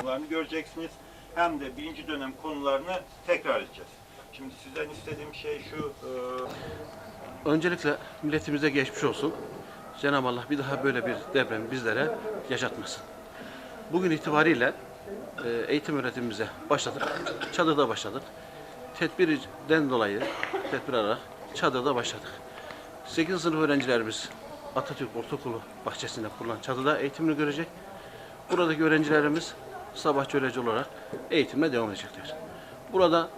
Konularını göreceksiniz. Hem de birinci dönem konularını tekrar edeceğiz. Şimdi sizden istediğim şey şu. E... Öncelikle milletimize geçmiş olsun. Cenab-ı Allah bir daha böyle bir deprem bizlere yaşatmasın. Bugün itibariyle e, eğitim öğretimimize başladık. Çadırda başladık. Tedbirden dolayı tedbir alarak çadırda başladık. 8. sınıf öğrencilerimiz Atatürk Ortaokulu bahçesinde kurulan çadırda eğitimini görecek. Buradaki öğrencilerimiz sabahçı öğrenci olarak eğitimine devam edecekler. Burada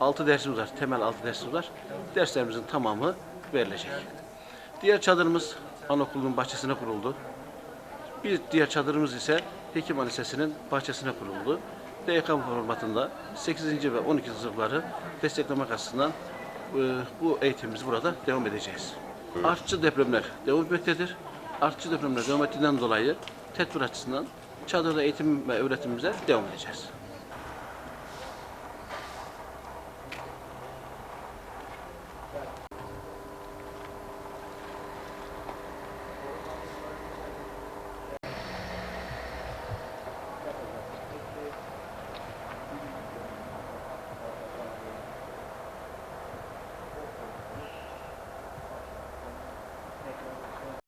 6 dersimiz var, temel 6 dersimiz var. Derslerimizin tamamı verilecek. Diğer çadırımız anaokulunun bahçesine kuruldu. Bir diğer çadırımız ise Hekimhan Lisesi'nin bahçesine kuruldu. DYK formatında 8. ve 12. sınıfları desteklemek açısından e, bu eğitimimiz burada devam edeceğiz. Artçı depremler devam etmektedir. Artçı depremler devam ettiğinden dolayı tedbir açısından çadırda eğitim ve öğretimimize devam edeceğiz.